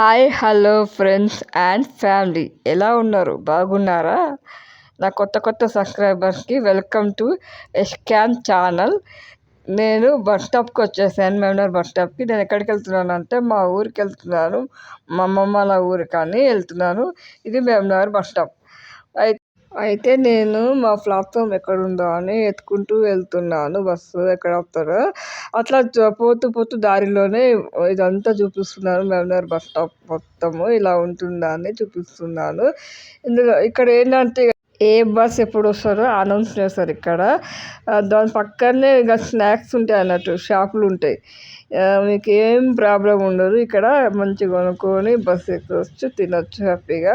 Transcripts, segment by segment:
Hi hello friends and family. ఎలా ఉన్నారు? బాగున్నారా? నా కొత్త కొత్త సబ్స్క్రైబర్స్కి వెల్కమ్ టు ఎస్కాన్ ఛానల్. నేను బస్ స్టాప్కి వచ్చేసాను. మేమనర్ బస్ స్టాప్కి. నేను ఎక్కడికి వెళ్తున్నాను అంటే మా ఊరికి వెళ్తున్నాను. మా అమ్మమ్మ వాళ్ళ ఊరు కానీ వెళ్తున్నాను. ఇది మేమనగర్ బస్ స్టాప్. అయితే నేను మా ప్లాట్ఫామ్ ఎక్కడ ఉందో అని ఎత్తుకుంటూ వెళ్తున్నాను. బస్సు ఎక్కడ వస్తారో అట్లా పోతూ పోతూ దారిలోనే ఇదంతా చూపిస్తున్నారు మెమనర్ బస్ స్టాప్ మొత్తము ఇలా ఉంటుందా అని చూపిస్తున్నాను. ఇందులో ఇక్కడ ఏంటంటే ఏ బస్ ఎప్పుడు వస్తారో అనౌన్స్ చేస్తారు ఇక్కడ. దాని పక్కనే ఇక స్నాక్స్ ఉంటాయి అన్నట్టు షాపులు ఉంటాయి. మీకు ఏం ప్రాబ్లం ఉండదు. ఇక్కడ మంచిగా కొనుక్కొని బస్ ఎక్కొచ్చు తినొచ్చు హ్యాపీగా.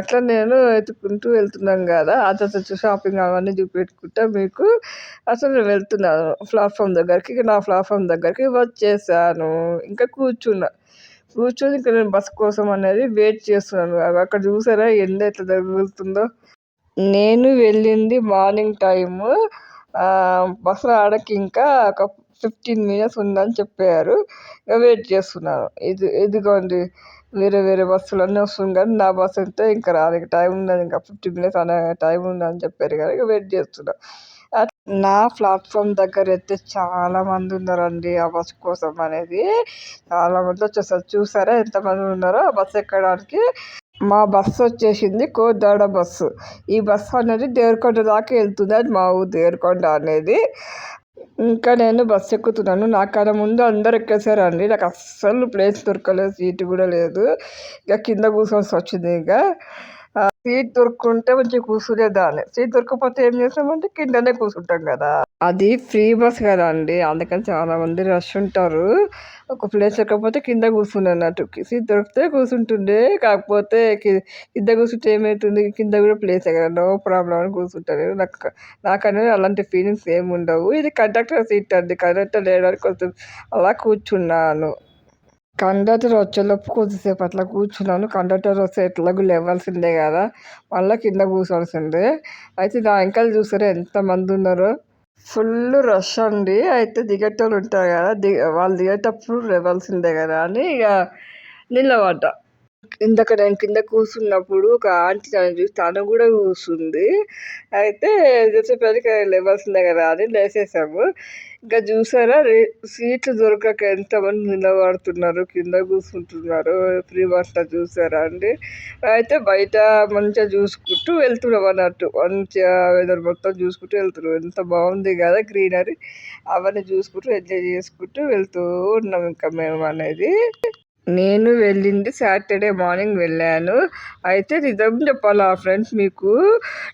అట్లా నేను ఎత్తుకుంటూ వెళ్తున్నాం కదా. అతను షాపింగ్ అవన్నీ చూపెట్టుకుంటా మీకు అసలు నేను వెళ్తున్నాను ప్లాట్ఫామ్ దగ్గరికి. నా ప్లాట్ఫామ్ దగ్గరికి వచ్చేసాను. ఇంకా కూర్చున్నా. కూర్చొని ఇక్కడ నేను బస్ కోసం అనేది వెయిట్ చేస్తున్నాను. అక్కడ చూసారా? ఎండ ఎట్లా తగులుతుందో. నేను వెళ్ళింది మార్నింగ్ టైము. బస్సు రావడానికి ఇంకా ఒక ఫిఫ్టీన్ మినిట్స్ ఉందని చెప్పారు. వెయిట్ చేస్తున్నాను. ఇది ఇదిగోండి వేరే వేరే బస్సులు అన్నీ వస్తుంది కానీ నా బస్సు అయితే ఇంకా రాలేదు టైం ఉన్నది. ఇంకా ఫిఫ్టీన్ మినిట్స్ అనే టైం ఉందని చెప్పారు కానీ వెయిట్ చేస్తున్నా నా ప్లాట్ఫామ్ దగ్గర అయితే చాలా మంది ఉన్నారండి ఆ బస్సు కోసం అనేది. చాలా మంది వచ్చేసారు. చూసారా? ఎంతమంది ఉన్నారో? ఆ బస్సు ఎక్కడానికి? మా బస్సు వచ్చేసింది కోదాడ బస్సు. ఈ బస్సు అనేది దేవరకొండ దాకా వెళ్తుంది అది మా ఊరు దేవరకొండ అనేది. ఇంకా నేను బస్సు ఎక్కుతున్నాను. నాకన్నా ముందు అందరు ఎక్కేసారండి. నాకు అస్సలు ప్లేస్ దొరకలేదు సీటు కూడా లేదు. ఇక కింద కూర్చోవలసి వచ్చింది ఇంకా. సీట్ దొరుకుంటే మంచిగా కూర్చునేదాన్ని సీట్ దొరకకపోతే ఏం చేస్తామంటే కిందనే కూర్చుంటాం కదా. అది ఫ్రీ బస్ కదా అండి. అందుకని చాలా మంది రష్ ఉంటారు. ఒక ప్లేస్ దొరకకపోతే కింద కూర్చుని అన్నట్టు. సీట్ దొరికితే కూర్చుంటుండే కాకపోతే కింద కూర్చుంటే ఏమవుతుంది కింద కూడా ప్లేస్ కదా. నో ప్రాబ్లం అని కూర్చుంటారు నాకు నాకు అనేది అలాంటి ఫీలింగ్స్ ఏమి ఉండవు ఇది కండక్టర్ సీట్ అండి. కండక్టర్ లేడానికి కొంచెం అలా కూర్చున్నాను. కండక్టర్ వచ్చేలోపు కొద్దిసేపు అట్లా కూర్చున్నాను. కండక్టర్ వస్తే ఎట్లాగూ లేవాల్సిందే కదా. మళ్ళీ కింద కూర్చోవాల్సిందే. అయితే నా వెనకాల చూసారా ఎంతమంది ఉన్నారో. ఫుల్ రష్ అండి. అయితే దిగేటోళ్ళు ఉంటారు కదా. దిగ వాళ్ళు దిగేటప్పుడు లేవాల్సిందే కదా అని ఇక నిలబడ్డా. ఇందాక నేను కింద కూర్చున్నప్పుడు ఒక ఆంటీ నన్ను చూసి తను కూడా కూర్చుంది. అయితే ఎంతసేపటికి లేవాల్సిందే కదా అని లేసేసాము. ఇంకా చూసారా సీట్లు దొరకక ఎంతమంది నిలబడుతున్నారు కింద కూర్చుంటున్నారు ఫ్రీ బస్లో చూసారా అండి. అయితే బయట మంచిగా చూసుకుంటూ వెళ్తున్నాం అన్నట్టు. మంచిగా వెదర్ మొత్తం చూసుకుంటూ వెళ్తున్నాం. ఎంత బాగుంది కదా గ్రీనరీ. అవన్నీ చూసుకుంటూ ఎంజాయ్ చేసుకుంటూ వెళ్తూ ఉన్నాం ఇంకా మేము అనేది. నేను వెళ్ళింది సాటర్డే మార్నింగ్ వెళ్ళాను. అయితే నిజం చెప్పాలా ఫ్రెండ్స్ మీకు?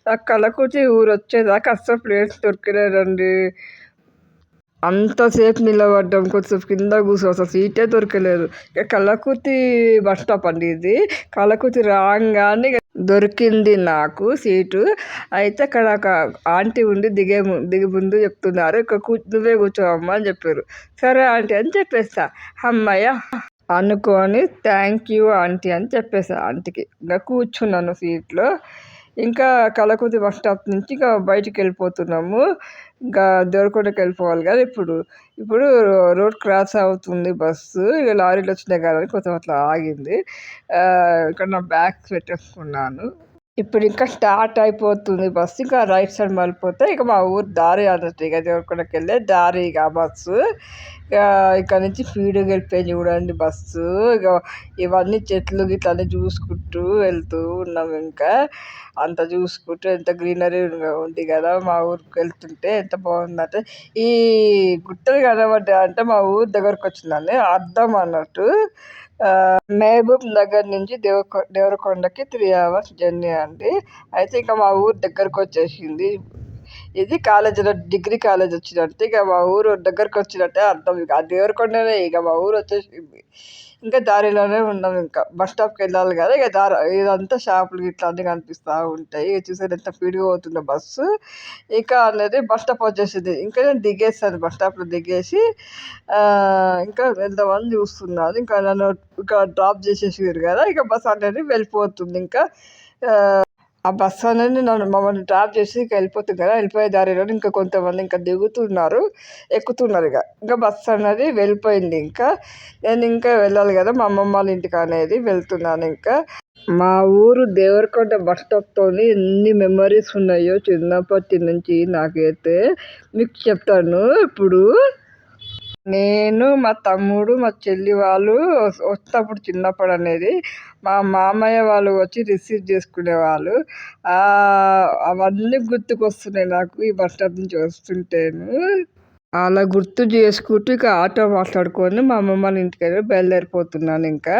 నాకు కలకూచి ఊరు వచ్చేదాకా అస్సలు ప్లేస్ దొరకలేదండి. అంతసేపు నిలబడ్డం కొద్దిసేపు కింద కూర్చో అసలు సీటే దొరకలేదు. ఇక కలకుర్తి బస్ స్టాప్ అండి ఇది. కలకుర్తి రాగానే దొరికింది నాకు సీటు. అయితే అక్కడ ఒక ఆంటీ ఉండి దిగే దిగి ముందు చెప్తున్నారు ఇక్కడ కూ నువ్వే కూర్చోవమ్మా అని చెప్పారు. సరే ఆంటీ అని చెప్పేస్తా. అమ్మయ్య! అనుకొని థ్యాంక్ యూ ఆంటీ అని చెప్పేసి ఆంటీకి ఇంకా కూర్చున్నాను సీట్లో. ఇంకా కలకుతి బస్ స్టాప్ నుంచి ఇంకా బయటికి వెళ్ళిపోతున్నాము. ఇంకా దొరకొండకి వెళ్ళిపోవాలి కదా ఇప్పుడు. ఇప్పుడు రోడ్ క్రాస్ అవుతుంది బస్సు. ఇక లారీలు వచ్చినాయి కదా కొంచెం అట్లా ఆగింది. ఇక్కడ నా బ్యాగ్స్ పెట్టేసుకున్నాను. ఇప్పుడు ఇంకా స్టార్ట్ అయిపోతుంది బస్సు. ఇంకా రైట్ సైడ్ మళ్ళిపోతే ఇక మా ఊరు దారి అన్నట్టు ఇక దేవరకొండకి వెళ్ళే దారి ఇక బస్సు. ఇక ఇక్కడ నుంచి ఫీడు వెళ్ళిపోయింది చూడండి బస్సు. ఇక ఇవన్నీ చెట్లు గిట్లన్నీ చూసుకుంటూ వెళ్తూ ఉన్నాం ఇంకా. అంత చూసుకుంటూ ఎంత గ్రీనరీ ఉంది కదా మా ఊరికి వెళ్తుంటే ఎంత బాగుందంటే ఈ గుట్టలు కనబడ్డాయి అంటే మా ఊరు దగ్గరకు వచ్చిందని అర్థం అన్నట్టు. మహబూబ్ నగర్ నుంచి దేవకొ దేవరకొండకి త్రీ అవర్స్ జర్నీ అండి. అయితే ఇంకా మా ఊరు దగ్గరకు వచ్చేసింది. ఇది కాలేజీలో డిగ్రీ కాలేజ్ వచ్చినట్టు. ఇక మా ఊరు దగ్గరకు వచ్చినట్టే అర్థం. ఇక దేవరకొండనే ఇక మా ఊరు వచ్చేసింది. ఇంకా దారిలోనే ఉన్నాం ఇంకా. బస్ స్టాప్కి వెళ్ళాలి కదా. ఇక దారి ఇదంతా షాపులు ఇట్లా అన్నీ కనిపిస్తూ ఉంటాయి. ఇక చూసారు ఎంత స్పీడ్గా పోతుందో బస్సు. ఇక అనేది బస్ స్టాప్ వచ్చేసింది. ఇంకా నేను దిగేసాను బస్ స్టాప్లో దిగేసి ఇంకా వెళ్దామని చూస్తున్నారు ఇంకా నన్ను ఇక డ్రాప్ చేసేసారు కదా. ఇక బస్ అనేది వెళ్ళిపోతుంది ఇంకా. ఆ బస్సు అనేది నన్ను మమ్మల్ని డ్రాప్ చేసి ఇంకా వెళ్ళిపోతుంది కదా వెళ్ళిపోయే దారిలో ఇంకా కొంతమంది ఇంకా దిగుతున్నారు ఎక్కుతున్నారు ఇక. ఇంకా బస్సు అనేది వెళ్ళిపోయింది ఇంకా. నేను ఇంకా వెళ్ళాలి కదా మా అమ్మమ్మ వాళ్ళ ఇంటికి అనేది వెళ్తున్నాను ఇంకా. మా ఊరు దేవరకొండ బస్ స్టాప్తో ఎన్ని మెమరీస్ ఉన్నాయో చిన్నప్పటి నుంచి నాకైతే. మీకు చెప్తాను ఇప్పుడు నేను మా తమ్ముడు మా చెల్లి వాళ్ళు వచ్చినప్పుడు చిన్నప్పుడు అనేది మా మామయ్య వాళ్ళు వచ్చి రిసీవ్ చేసుకునేవాళ్ళు అవన్నీ గుర్తుకొస్తున్నాయి నాకు ఈ బస్ స్టాప్ నుంచి వస్తుంటేను. అలా గుర్తు చేసుకుంటూ ఇక ఆటో మాట్లాడుకొని మా అమ్మమ్మ వాళ్ళ ఇంటికి బయలుదేరిపోతున్నాను ఇంకా.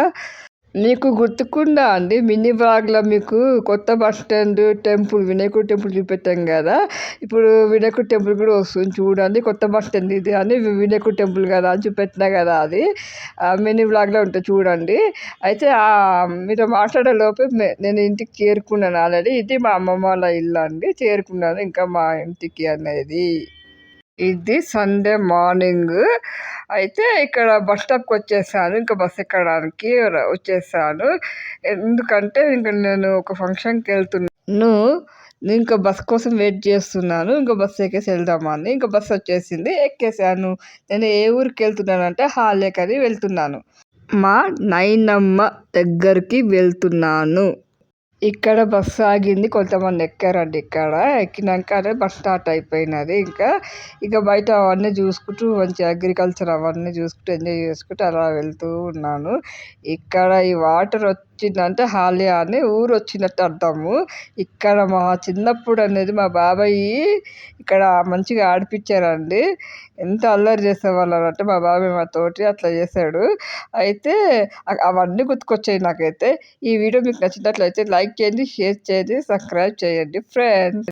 మీకు గుర్తుకుందా అండి? మినీ బ్లాగ్లో మీకు కొత్త బస్ స్టాండ్ టెంపుల్ వినాయకుడు టెంపుల్ చూపెట్టాం కదా? ఇప్పుడు వినాయకుడు టెంపుల్ కూడా వస్తుంది చూడండి. కొత్త బస్ స్టాండ్ ఇది అని వినాయకుడు టెంపుల్ కదా అని చూపెట్టినా కదా అది. మినీ బ్లాగ్లో ఉంటుంది చూడండి. అయితే మీరు మాట్లాడే లోపే నేను ఇంటికి చేరుకున్నాను ఆల్రెడీ. ఇది మా అమ్మమ్మ వాళ్ళ ఇల్లు అండి. చేరుకున్నాను ఇంకా మా ఇంటికి అనేది. ఇది సండే మార్నింగ్. అయితే ఇక్కడ బస్ స్టాప్కి వచ్చేసాను. ఇంకా బస్ ఎక్కడానికి వచ్చేసాను. ఎందుకంటే ఇంకా నేను ఒక ఫంక్షన్కి వెళ్తున్నాను. ఇంకా బస్ కోసం వెయిట్ చేస్తున్నాను. ఇంకా బస్ ఎక్కేసి వెళ్దామని. ఇంకా బస్ వచ్చేసింది. ఎక్కేసాను. నేను ఏ ఊరికి వెళ్తున్నాను అంటే హాలేకని వెళ్తున్నాను. మా నైనమ్మ దగ్గరికి వెళ్తున్నాను. ఇక్కడ బస్సు ఆగింది కొంతమంది ఎక్కారండి ఇక్కడ. ఎక్కినాక అదే బస్ స్టార్ట్ అయిపోయినది ఇంకా. ఇక బయట అవన్నీ చూసుకుంటూ మంచి అగ్రికల్చర్ అవన్నీ చూసుకుంటూ ఎంజాయ్ చేసుకుంటూ అలా వెళ్తూ ఉన్నాను. ఇక్కడ ఈ వాటర్ వచ్చిందంటే హాలియా అని ఊరు వచ్చినట్టు అర్థము ఇక్కడ మా చిన్నప్పుడు అనేది మా బాబాయ్ ఇక్కడ మంచిగా ఆడిపించారండి ఎంత అల్లరి చేసేవాళ్ళు అంటే మా బాబాయ్ మా తోటి అట్లా చేశాడు. అయితే అవన్నీ గుర్తుకొచ్చాయి నాకైతే. ఈ వీడియో మీకు నచ్చినట్లయితే లైక్ చేయండి షేర్ చేయండి సబ్స్క్రైబ్ చేయండి ఫ్రెండ్స్.